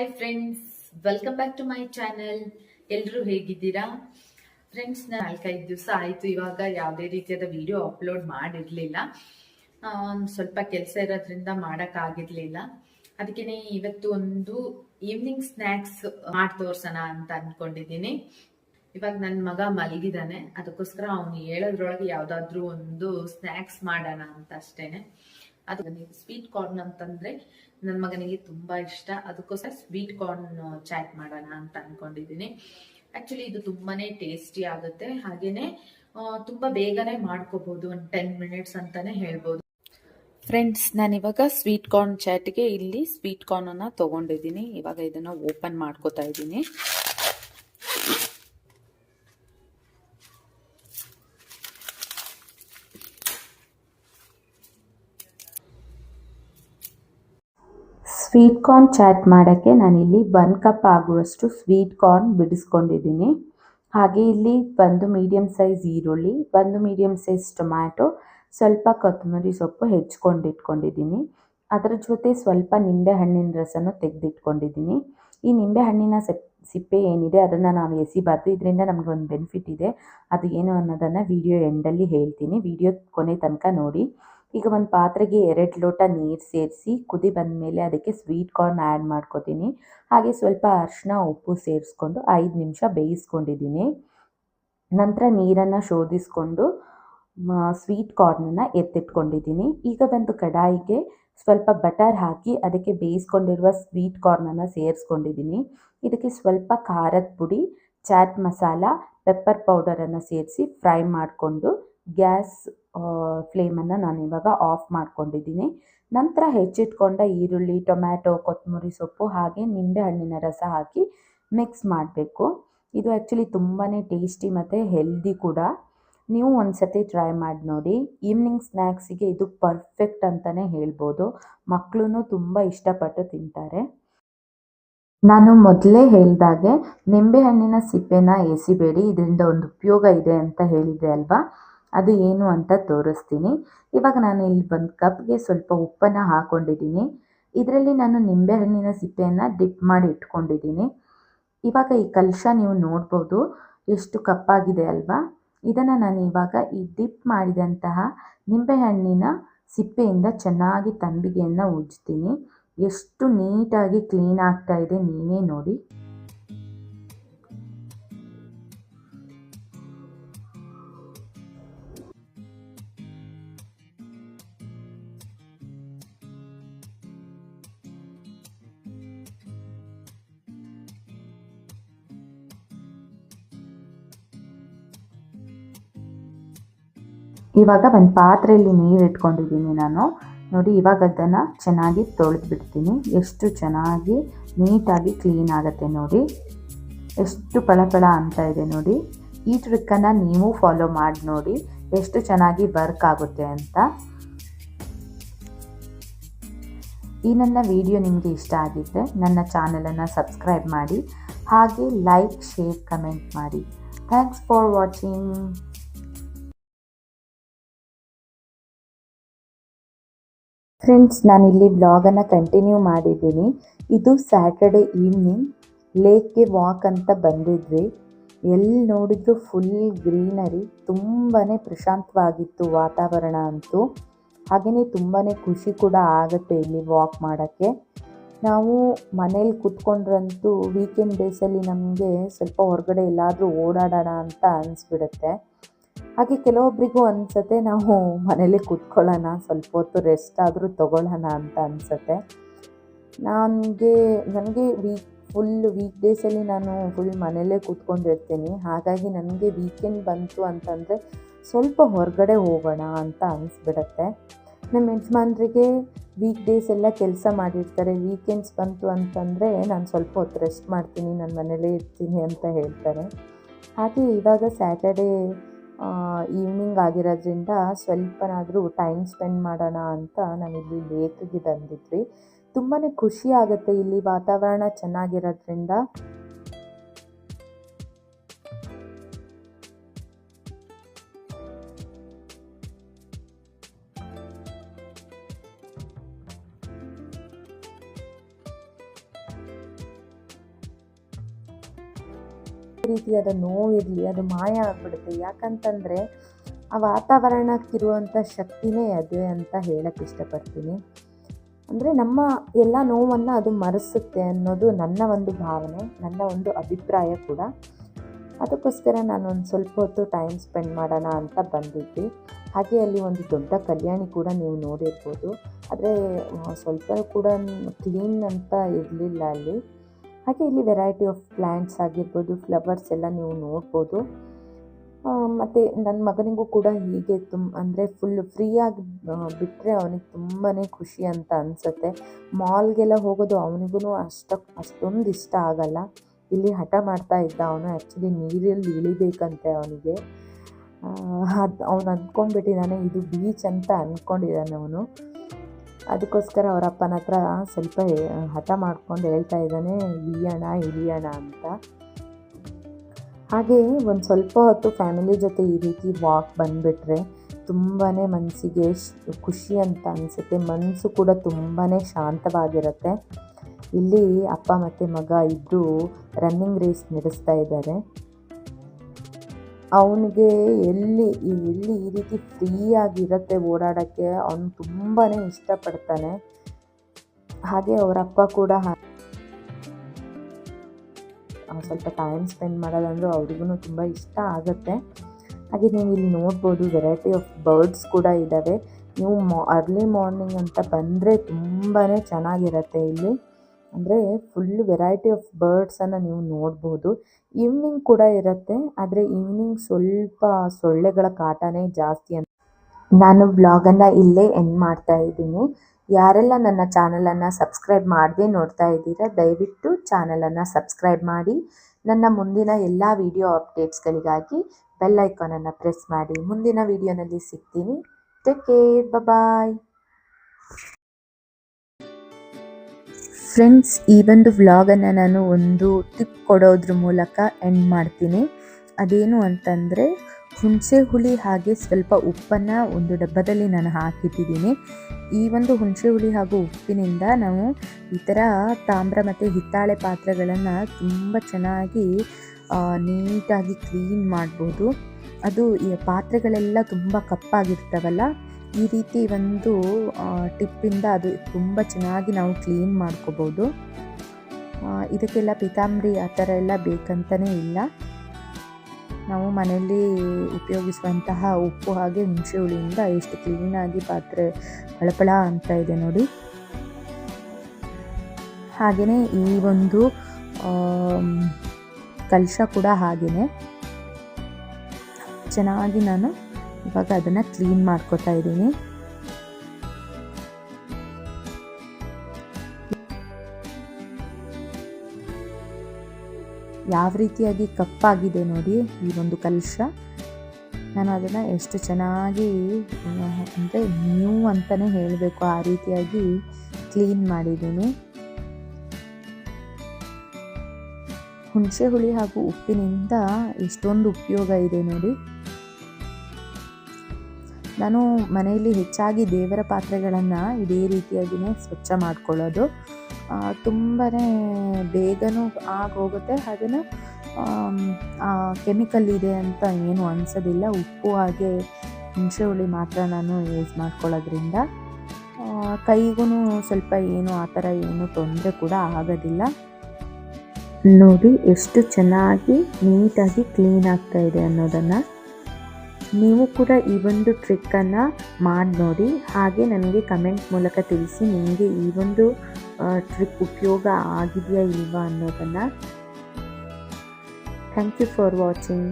Hi friends welcome back to my channel ಎಲ್ಲರೂ ಹೇಗಿದ್ದೀರಾ? Friends ನಾಲ್ಕೈದು ದಿವಸ ಆಯಿತು. ಇವಾಗ ಯಾವುದೇ ರೀತಿಯಾದ ವಿಡಿಯೋ ಅಪ್ಲೋಡ್ ಮಾಡಿರಲಿಲ್ಲ. ಸ್ವಲ್ಪ ಕೆಲಸ ಇರೋದ್ರಿಂದ ಮಾಡೋಕ್ಕಾಗಿರಲಿಲ್ಲ. ಅದಕ್ಕೇನೆ ಇವತ್ತು ಒಂದು ಈವ್ನಿಂಗ್ ಸ್ನ್ಯಾಕ್ಸ್ ಮಾಡಿ ತೋರ್ಸೋಣ ಅಂತ ಅಂದ್ಕೊಂಡಿದ್ದೀನಿ ಇವಾಗ ನನ್ನ ಮಗ ಮಲಗಿದಾನೆ. ಅದಕ್ಕೋಸ್ಕರ ಅವನು ಹೇಳೋದ್ರೊಳಗೆ ಯಾವುದಾದ್ರೂ ಒಂದು ಸ್ನ್ಯಾಕ್ಸ್ ಮಾಡೋಣ ಅಂತ ಅಷ್ಟೇನೆ. ಅದು ಸ್ವೀಟ್ ಕಾರ್ನ್ ಅಂತಂದ್ರೆ ನನ್ನ ಮಗನಿಗೆ ತುಂಬಾ ಇಷ್ಟ. ಅದಕ್ಕೋಸ್ಕರ ಸ್ವೀಟ್ ಕಾರ್ನ್ ಚಾಟ್ ಮಾಡೋಣ ಅಂತ ಅನ್ಕೊಂಡಿದ್ದೀನಿ. ಆಕ್ಚುಲಿ ಇದು ತುಂಬಾನೇ ಟೇಸ್ಟಿ ಆಗುತ್ತೆ. ಹಾಗೇನೆ ತುಂಬಾ ಬೇಗನೆ ಮಾಡ್ಕೋಬಹುದು ಒಂದು ಟೆನ್ ಮಿನಿಟ್ಸ್ ಅಂತಾನೆ ಹೇಳ್ಬೋದು. ಫ್ರೆಂಡ್ಸ್ ನಾನು ಇವಾಗ ಸ್ವೀಟ್ ಕಾರ್ನ್ ಚಾಟ್ಗೆ ಇಲ್ಲಿ ಸ್ವೀಟ್ ಕಾರ್ನ್ ಅನ್ನ ತಗೊಂಡಿದ್ದೀನಿ. ಇವಾಗ ಇದನ್ನ ಓಪನ್ ಮಾಡ್ಕೋತಾ ಇದ್ದೀನಿ. ಸ್ವೀಟ್ ಕಾರ್ನ್ ಚಾಟ್ ಮಾಡೋಕ್ಕೆ ನಾನಿಲ್ಲಿ ಒನ್ ಕಪ್ ಆಗುವಷ್ಟು ಸ್ವೀಟ್ ಕಾರ್ನ್ ಬಿಡಿಸ್ಕೊಂಡಿದ್ದೀನಿ. ಹಾಗೆ ಇಲ್ಲಿ ಒಂದು ಮೀಡಿಯಮ್ ಸೈಜ್ ಈರುಳ್ಳಿ, ಒಂದು ಮೀಡಿಯಮ್ ಸೈಜ್ ಟೊಮ್ಯಾಟೊ ಸ್ವಲ್ಪ ಕೊತ್ತಂಬರಿ ಸೊಪ್ಪು ಹೆಚ್ಕೊಂಡಿಟ್ಕೊಂಡಿದ್ದೀನಿ. ಅದರ ಜೊತೆ ಸ್ವಲ್ಪ ನಿಂಬೆ ಹಣ್ಣಿನ ರಸನೂ ತೆಗೆದಿಟ್ಕೊಂಡಿದ್ದೀನಿ. ಈ ನಿಂಬೆ ಹಣ್ಣಿನ ಸೆಪ್ ಸಿಪ್ಪೆ ಏನಿದೆ ಅದನ್ನು ನಾವು ಎಸಿಬಾರ್ದು ಇದರಿಂದ ನಮಗೆ ಒಂದು ಬೆನಿಫಿಟ್ ಇದೆ. ಅದು ಏನು ಅನ್ನೋದನ್ನು ವಿಡಿಯೋ ಎಂಡಲ್ಲಿ ಹೇಳ್ತೀನಿ. ವಿಡಿಯೋ ಕೊನೆ ತನಕ ನೋಡಿ. ಈಗ ಒಂದು ಪಾತ್ರೆಗೆ ಎರಡು ಲೋಟ ನೀರು ಸೇರಿಸಿ ಕುದಿ ಬಂದ ಮೇಲೆ ಅದಕ್ಕೆ ಸ್ವೀಟ್ ಕಾರ್ನ್ ಆ್ಯಡ್ ಮಾಡ್ಕೊತೀನಿ. ಹಾಗೆ ಸ್ವಲ್ಪ ಅರಿಶಿನ ಉಪ್ಪು ಸೇರಿಸ್ಕೊಂಡು ಐದು ನಿಮಿಷ ಬೇಯಿಸ್ಕೊಂಡಿದ್ದೀನಿ. ನಂತರ ನೀರನ್ನು ಶೋಧಿಸ್ಕೊಂಡು ಸ್ವೀಟ್ ಕಾರ್ನನ್ನು ಎತ್ತಿಟ್ಕೊಂಡಿದ್ದೀನಿ. ಈಗ ಒಂದು ಕಡಾಯಿಗೆ ಸ್ವಲ್ಪ ಬಟರ್ ಹಾಕಿ ಅದಕ್ಕೆ ಬೇಯಿಸ್ಕೊಂಡಿರುವ ಸ್ವೀಟ್ ಕಾರ್ನನ್ನು ಸೇರಿಸ್ಕೊಂಡಿದ್ದೀನಿ. ಇದಕ್ಕೆ ಸ್ವಲ್ಪ ಖಾರದ ಪುಡಿ ಚಾಟ್ ಮಸಾಲ ಪೆಪ್ಪರ್ ಪೌಡರನ್ನು ಸೇರಿಸಿ ಫ್ರೈ ಮಾಡಿಕೊಂಡು, ಗ್ಯಾಸ್ ಫ್ಲೇಮನ್ನು ನಾನು ಇವಾಗ ಆಫ್ ಮಾಡ್ಕೊಂಡಿದ್ದೀನಿ. ನಂತರ ಹೆಚ್ಚಿಟ್ಕೊಂಡ ಈರುಳ್ಳಿ, ಟೊಮ್ಯಾಟೊ ಕೊತ್ತಂಬರಿ ಸೊಪ್ಪು ಹಾಗೆ ನಿಂಬೆ ಹಣ್ಣಿನ ರಸ ಹಾಕಿ ಮಿಕ್ಸ್ ಮಾಡಬೇಕು. ಇದು ಆ್ಯಕ್ಚುಲಿ ತುಂಬಾ ಟೇಸ್ಟಿ ಮತ್ತು ಹೆಲ್ದಿ ಕೂಡ. ನೀವು ಒಂದು ಸತಿ ಟ್ರೈ ಮಾಡಿ ನೋಡಿ. ಈವ್ನಿಂಗ್ ಸ್ನ್ಯಾಕ್ಸಿಗೆ ಇದು ಪರ್ಫೆಕ್ಟ್ ಅಂತಲೇ ಹೇಳ್ಬೋದು. ಮಕ್ಕಳೂ ತುಂಬ ಇಷ್ಟಪಟ್ಟು ತಿಂತಾರೆ. ನಾನು ಮೊದಲೇ ಹೇಳಿದಾಗೆ ನಿಂಬೆಹಣ್ಣಿನ ಸಿಪ್ಪೆನ ಎಸಿಬೇಡಿ. ಇದರಿಂದ ಒಂದು ಉಪಯೋಗ ಇದೆ ಅಂತ ಹೇಳಿದೆ ಅಲ್ವಾ? ಅದು ಏನು ಅಂತ ತೋರಿಸ್ತೀನಿ. ಇವಾಗ ನಾನು ಇಲ್ಲಿ ಬಂದು ಕಪ್ಗೆ ಸ್ವಲ್ಪ ಉಪ್ಪನ್ನು ಹಾಕ್ಕೊಂಡಿದ್ದೀನಿ ಇದರಲ್ಲಿ ನಾನು ನಿಂಬೆಹಣ್ಣಿನ ಸಿಪ್ಪೆಯನ್ನು ಡಿಪ್ ಮಾಡಿ ಇಟ್ಕೊಂಡಿದ್ದೀನಿ. ಇವಾಗ ಈ ಕಲಶ ನೀವು ನೋಡ್ಬೋದು ಎಷ್ಟು ಕಪ್ಪಾಗಿದೆ ಅಲ್ವಾ? ಇದನ್ನು ನಾನು ಇವಾಗ ಈ ಡಿಪ್ ಮಾಡಿದಂತಹ ನಿಂಬೆಹಣ್ಣಿನ ಸಿಪ್ಪೆಯಿಂದ ಚೆನ್ನಾಗಿ ತಂಬಿಗೆಯನ್ನು ಉಜ್ತೀನಿ. ಎಷ್ಟು ನೀಟಾಗಿ ಕ್ಲೀನ್ ಆಗ್ತಾ ಇದೆ ನೀವೇ ನೋಡಿ. ಇವಾಗ ಒಂದು ಪಾತ್ರೆಯಲ್ಲಿ ನೀರು ಇಟ್ಕೊಂಡಿದ್ದೀನಿ ನಾನು. ನೋಡಿ, ಇವಾಗ ಅದನ್ನು ಚೆನ್ನಾಗಿ ತೊಳೆದು ಬಿಡ್ತೀನಿ ಎಷ್ಟು ಚೆನ್ನಾಗಿ ನೀಟಾಗಿ ಕ್ಲೀನ್ ಆಗುತ್ತೆ ನೋಡಿ. ಎಷ್ಟು ಪಳಪಳ ಅಂತ ಇದೆ ನೋಡಿ. ಈ ಟ್ರಿಕ್ಕನ್ನು ನೀವು ಫಾಲೋ ಮಾಡಿ ನೋಡಿ. ಎಷ್ಟು ಚೆನ್ನಾಗಿ ವರ್ಕ್ ಆಗುತ್ತೆ ಅಂತ. ಈ ನನ್ನ ವಿಡಿಯೋ ನಿಮಗೆ ಇಷ್ಟ ಆಗಿದ್ದರೆ ನನ್ನ ಚಾನಲನ್ನು ಸಬ್ಸ್ಕ್ರೈಬ್ ಮಾಡಿ. ಹಾಗೆ ಲೈಕ್ ಶೇರ್ ಕಮೆಂಟ್ ಮಾಡಿ. ಥ್ಯಾಂಕ್ಸ್ ಫಾರ್ ವಾಚಿಂಗ್ ಫ್ರೆಂಡ್ಸ್ ನಾನಿಲ್ಲಿ ಬ್ಲಾಗನ್ನು ಕಂಟಿನ್ಯೂ ಮಾಡಿದ್ದೀನಿ. ಇದು ಸ್ಯಾಟರ್ಡೆ ಈವ್ನಿಂಗ್ ಲೇಕ್ಗೆ ವಾಕ್ ಅಂತ ಬಂದಿದ್ವಿ. ಎಲ್ಲಿ ನೋಡಿದ್ರು ಫುಲ್ ಗ್ರೀನರಿ ತುಂಬಾ ಪ್ರಶಾಂತವಾಗಿತ್ತು ವಾತಾವರಣ ಅಂತೂ. ಹಾಗೆಯೇ ತುಂಬಾ ಖುಷಿ ಕೂಡ ಆಗುತ್ತೆ ಇಲ್ಲಿ ವಾಕ್ ಮಾಡೋಕ್ಕೆ. ನಾವು ಮನೇಲಿ ಕುತ್ಕೊಂಡ್ರಂತೂ ವೀಕೆಂಡ್ ಡೇಸಲ್ಲಿ ನಮಗೆ ಸ್ವಲ್ಪ ಹೊರಗಡೆ ಎಲ್ಲಾದರೂ ಓಡಾಡೋಣ ಅಂತ ಅನಿಸ್ಬಿಡುತ್ತೆ. ಹಾಗೆ ಕೆಲವೊಬ್ಬರಿಗೂ ಅನಿಸುತ್ತೆ, ನಾವು ಮನೇಲಿ ಕೂತ್ಕೊಳ್ಳೋಣ, ಸ್ವಲ್ಪ ಹೊತ್ತು ರೆಸ್ಟ್ ಆದರೂ ತೊಗೊಳ್ಳೋಣ ಅಂತ ಅನಿಸುತ್ತೆ. ನನಗೆ ನನಗೆ ವೀಕ್ ಫುಲ್ ವೀಕ್ ಡೇಸಲ್ಲಿ ನಾನು ಫುಲ್ ಮನೆಯಲ್ಲೇ ಕೂತ್ಕೊಂಡಿರ್ತೀನಿ. ಹಾಗಾಗಿ ನನಗೆ ವೀಕೆಂಡ್ ಬಂತು ಅಂತಂದರೆ ಸ್ವಲ್ಪ ಹೊರಗಡೆ ಹೋಗೋಣ ಅಂತ ಅನಿಸ್ಬಿಡತ್ತೆ. ನಮ್ಮ ಯಜಮಾನ್ರಿಗೆ ವೀಕ್ ಡೇಸ್ ಎಲ್ಲ ಕೆಲಸ ಮಾಡಿರ್ತಾರೆ. ವೀಕೆಂಡ್ಸ್ ಬಂತು ಅಂತಂದರೆ ನಾನು ಸ್ವಲ್ಪ ಹೊತ್ತು ರೆಸ್ಟ್ ಮಾಡ್ತೀನಿ, ನಾನು ಮನೇಲೇ ಇರ್ತೀನಿ ಅಂತ ಹೇಳ್ತಾರೆ. ಹಾಗೆ ಇವಾಗ ಸ್ಯಾಟರ್ಡೇ ಈವ್ನಿಂಗ್ ಆಗಿರೋದ್ರಿಂದ ಸ್ವಲ್ಪನಾದರೂ ಟೈಮ್ ಸ್ಪೆಂಡ್ ಮಾಡೋಣ ಅಂತ ನಾವಿಲ್ಲಿ ಲೇಕಿಗೆ ಬಂದಿದ್ವಿ ತುಂಬಾ ಖುಷಿ ಆಗುತ್ತೆ ಇಲ್ಲಿ ವಾತಾವರಣ ಚೆನ್ನಾಗಿರೋದ್ರಿಂದ. ರೀತಿಯಾದ ನೋವಿರಲಿ ಅದು ಮಾಯ ಆಗಿಬಿಡುತ್ತೆ. ಯಾಕಂತಂದರೆ, ಆ ವಾತಾವರಣಕ್ಕಿರುವಂಥ ಶಕ್ತಿನೇ ಅದೇ ಅಂತ ಹೇಳಕ್ಕೆ ಇಷ್ಟಪಡ್ತೀನಿ. ಅಂದರೆ ನಮ್ಮ ಎಲ್ಲ ನೋವನ್ನು ಅದು ಮರೆಸುತ್ತೆ ಅನ್ನೋದು ನನ್ನ ಒಂದು ಭಾವನೆ, ನನ್ನ ಒಂದು ಅಭಿಪ್ರಾಯ ಕೂಡ. ಅದಕ್ಕೋಸ್ಕರ ನಾನು ಒಂದು ಸ್ವಲ್ಪ ಹೊತ್ತು ಟೈಮ್ ಸ್ಪೆಂಡ್ ಮಾಡೋಣ ಅಂತ ಬಂದಿದ್ವಿ. ಹಾಗೆ ಅಲ್ಲಿ ಒಂದು ದೊಡ್ಡ ಕಲ್ಯಾಣಿ ಕೂಡ ನೀವು ನೋಡಿರ್ಬೋದು. ಆದರೆ ಸ್ವಲ್ಪ ಕೂಡ ಕ್ಲೀನ್ ಅಂತ ಇರಲಿಲ್ಲ ಅಲ್ಲಿ. ಹಾಗೆ ಇಲ್ಲಿ ವೆರೈಟಿ ಆಫ್ ಪ್ಲ್ಯಾಂಟ್ಸ್ ಆಗಿರ್ಬೋದು ಫ್ಲವರ್ಸ್ ಎಲ್ಲ ನೀವು ನೋಡ್ಬೋದು. ಮತ್ತು ನನ್ನ ಮಗನಿಗೂ ಕೂಡ ಹೀಗೆ ತುಂಬ ಅಂದರೆ ಫುಲ್ ಫ್ರೀಯಾಗಿ ಬಿಟ್ಟರೆ ಅವನಿಗೆ ತುಂಬಾ ಖುಷಿ ಅಂತ ಅನಿಸುತ್ತೆ. ಮಾಲ್ಗೆಲ್ಲ ಹೋಗೋದು ಅವನಿಗೂ ಅಷ್ಟ, ಅಷ್ಟೊಂದು ಇಷ್ಟ ಆಗಲ್ಲ. ಇಲ್ಲಿ ಹಠ ಮಾಡ್ತಾ ಇದ್ದ ಅವನು ಆ್ಯಕ್ಚುಲಿ ನೀರಲ್ಲಿ ಇಳಿಬೇಕಂತೆ ಅವನಿಗೆ. ಅದು ಅವನು ಅಂದ್ಕೊಂಡ್ಬಿಟ್ಟಿದ್ದಾನೆ ಇದು ಬೀಚ್ ಅಂತ ಅಂದ್ಕೊಂಡಿದ್ದಾನೆ ಅವನು. ಅದಕ್ಕೋಸ್ಕರ ಅವರ ಅಪ್ಪನ ಹತ್ರ ಸ್ವಲ್ಪ ಹಠ ಮಾಡ್ಕೊಂಡು ಹೇಳ್ತಾ ಇದ್ದಾನೆ, ಇಳಿಯೋಣ ಇಳಿಯೋಣ ಅಂತ. ಹಾಗೆ ಒಂದು ಸ್ವಲ್ಪ ಹೊತ್ತು ಫ್ಯಾಮಿಲಿ ಜೊತೆ ಈ ರೀತಿ ವಾಕ್ ಬಂದುಬಿಟ್ರೆ ತುಂಬಾ ಮನಸ್ಸಿಗೆ ಖುಷಿ ಅಂತ ಅನಿಸುತ್ತೆ. ಮನಸ್ಸು ಕೂಡ ತುಂಬಾ ಶಾಂತವಾಗಿರುತ್ತೆ. ಇಲ್ಲಿ ಅಪ್ಪ ಮತ್ತು ಮಗ ಇಬ್ಬರು ರನ್ನಿಂಗ್ ರೇಸ್ ನಡೆಸ್ತಾ ಇದ್ದಾರೆ. ಅವನಿಗೆ ಎಲ್ಲಿ ಎಲ್ಲಿ ಈ ರೀತಿ ಫ್ರೀಯಾಗಿರುತ್ತೆ ಓಡಾಡೋಕ್ಕೆ, ಅವನು ತುಂಬಾ ಇಷ್ಟಪಡ್ತಾನೆ. ಹಾಗೆ ಅವರಪ್ಪ ಕೂಡ ಸ್ವಲ್ಪ ಟೈಮ್ ಸ್ಪೆಂಡ್ ಮಾಡೋದಂದ್ರೆ ಅವ್ರಿಗೂ ತುಂಬ ಇಷ್ಟ ಆಗುತ್ತೆ. ಹಾಗೆ ನೀವು ಇಲ್ಲಿ ನೋಡ್ಬೋದು ವೆರೈಟಿ ಆಫ್ ಬರ್ಡ್ಸ್ ಕೂಡ ಇದ್ದಾವೆ ನೀವು ಮಾ ಅರ್ಲಿ ಮಾರ್ನಿಂಗ್ ಅಂತ ಬಂದರೆ ತುಂಬಾ ಚೆನ್ನಾಗಿರುತ್ತೆ ಇಲ್ಲಿ. ಅಂದರೆ ಫುಲ್ ವೆರೈಟಿ ಆಫ್ ಬರ್ಡ್ಸನ್ನು ನೀವು ನೋಡ್ಬೋದು. ಈವ್ನಿಂಗ್ ಕೂಡ ಇರುತ್ತೆ, ಆದರೆ ಈವ್ನಿಂಗ್ ಸ್ವಲ್ಪ ಸೊಳ್ಳೆಗಳ ಕಾಟನೇ ಜಾಸ್ತಿ ಅಂತ ನಾನು ಬ್ಲಾಗನ್ನು ಇಲ್ಲೇ ಎಂಡ್ ಮಾಡ್ತಾ ಇದ್ದೀನಿ. ಯಾರೆಲ್ಲ ನನ್ನ ಚಾನಲನ್ನು ಸಬ್ಸ್ಕ್ರೈಬ್ ಮಾಡದೆ ನೋಡ್ತಾ ಇದ್ದೀರಾ, ದಯವಿಟ್ಟು ಚಾನಲನ್ನು ಸಬ್ಸ್ಕ್ರೈಬ್ ಮಾಡಿ. ನನ್ನ ಮುಂದಿನ ಎಲ್ಲ ವಿಡಿಯೋ ಅಪ್ಡೇಟ್ಸ್ಗಳಿಗಾಗಿ ಬೆಲ್ ಐಕಾನನ್ನು ಪ್ರೆಸ್ ಮಾಡಿ. ಮುಂದಿನ ವಿಡಿಯೋನಲ್ಲಿ ಸಿಗ್ತೀನಿ. ಟೇಕ್ ಕೇರ್ ಬಾಯ್ ಫ್ರೆಂಡ್ಸ್, ಈ ಒಂದು ವ್ಲಾಗನ್ನು ನಾನು ಒಂದು ಟಿಪ್ ಕೊಡೋದ್ರ ಮೂಲಕ ಎಂಡ್ ಮಾಡ್ತೀನಿ. ಅದೇನು ಅಂತಂದರೆ, ಹುಣಸೆ ಹುಳಿ ಹಾಗೆ ಸ್ವಲ್ಪ ಉಪ್ಪನ್ನು ಒಂದು ಡಬ್ಬದಲ್ಲಿ ನಾನು ಹಾಕಿಟ್ಟಿದ್ದೀನಿ. ಈ ಒಂದು ಹುಣಸೆ ಹುಳಿ ಹಾಗೂ ಉಪ್ಪಿನಿಂದ ನಾವು ಈ ಥರ ತಾಮ್ರ ಮತ್ತು ಹಿತ್ತಾಳೆ ಪಾತ್ರೆಗಳನ್ನು ತುಂಬ ಚೆನ್ನಾಗಿ ನೀಟಾಗಿ ಕ್ಲೀನ್ ಮಾಡ್ಬೋದು. ಅದು ಈ ಪಾತ್ರೆಗಳೆಲ್ಲ ತುಂಬ ಕಪ್ಪಾಗಿರ್ತವಲ್ಲ ಈ ರೀತಿ ಒಂದು ಟಿಪ್ಪಿಂದ ಅದು ತುಂಬ ಚೆನ್ನಾಗಿ ನಾವು ಕ್ಲೀನ್ ಮಾಡ್ಕೋಬೋದು. ಇದಕ್ಕೆಲ್ಲ ಪಿತಾಂಬರಿ ಆ ಥರ ಎಲ್ಲ ಬೇಕಂತಲೇ ಇಲ್ಲ. ನಾವು ಮನೆಯಲ್ಲಿ ಉಪಯೋಗಿಸುವಂತಹ ಉಪ್ಪು ಹಾಗೆ ಹುಣಸೆ ಹುಳಿಯಿಂದ ಎಷ್ಟು ಕ್ಲೀನಾಗಿ ಪಾತ್ರೆ ಹಳಪಳ ಅಂತ ಇದೆ ನೋಡಿ. ಹಾಗೆಯೇ ಈ ಒಂದು ಕಲಶ ಕೂಡ ಹಾಗೆಯೇ. ಚೆನ್ನಾಗಿ ನಾನು ಇವಾಗ ಅದನ್ನು ಕ್ಲೀನ್ ಮಾಡ್ಕೋತಾ ಇದ್ದೀನಿ. ಯಾವ ರೀತಿಯಾಗಿ ಕಪ್ಪಾಗಿದೆ ನೋಡಿ ಈ ಒಂದು ಕಲಶ. ನಾನು ಅದನ್ನು ಎಷ್ಟು ಚೆನ್ನಾಗಿ, ಅಂದರೆ ನ್ಯೂ ಅಂತಲೇ ಹೇಳಬೇಕು, ಆ ರೀತಿಯಾಗಿ ಕ್ಲೀನ್ ಮಾಡಿದ್ದೀನಿ. ಹುಣಸೆ ಹುಳಿ ಹಾಗೂ ಉಪ್ಪಿನಿಂದ ಎಷ್ಟೊಂದು ಉಪಯೋಗ ಇದೆ ನೋಡಿ. ನಾನು ಮನೆಯಲ್ಲಿ ಹೆಚ್ಚಾಗಿ ದೇವರ ಪಾತ್ರೆಗಳನ್ನು ಇದೇ ರೀತಿಯಾಗಿಯೇ ಸ್ವಚ್ಛ ಮಾಡ್ಕೊಳ್ಳೋದು. ತುಂಬಾ ಬೇಗನೂ ಆಗೋಗುತ್ತೆ. ಹಾಗೆಯೇ ಕೆಮಿಕಲ್ ಇದೆ ಅಂತ ಏನು ಅನಿಸೋದಿಲ್ಲ. ಉಪ್ಪು ಹಾಗೆ ಹುಣಸೆ ಹುಳಿ ಮಾತ್ರ ನಾನು ಯೂಸ್ ಮಾಡ್ಕೊಳ್ಳೋದ್ರಿಂದ. ಕೈಗೂ ಸ್ವಲ್ಪ ಏನು ಆ ಥರ ಏನು ತೊಂದರೆ ಕೂಡ ಆಗೋದಿಲ್ಲ. ನೋಡಿ, ಎಷ್ಟು ಚೆನ್ನಾಗಿ ನೀಟಾಗಿ ಕ್ಲೀನ್ ಆಗ್ತಾ ಇದೆ ಅನ್ನೋದನ್ನು. ನೀವು ಕೂಡ ಈ ಒಂದು ಟ್ರಿಕ್ಕನ್ನು ಮಾಡಿ ನೋಡಿ. ಹಾಗೆ ನನಗೆ ಕಮೆಂಟ್ ಮೂಲಕ ತಿಳಿಸಿ ನಿಮಗೆ ಈ ಒಂದು ಟ್ರಿಕ್ ಉಪಯೋಗ ಆಗಿದೆಯಾ ಇಲ್ವಾ ಅನ್ನೋದನ್ನು. Thank you for watching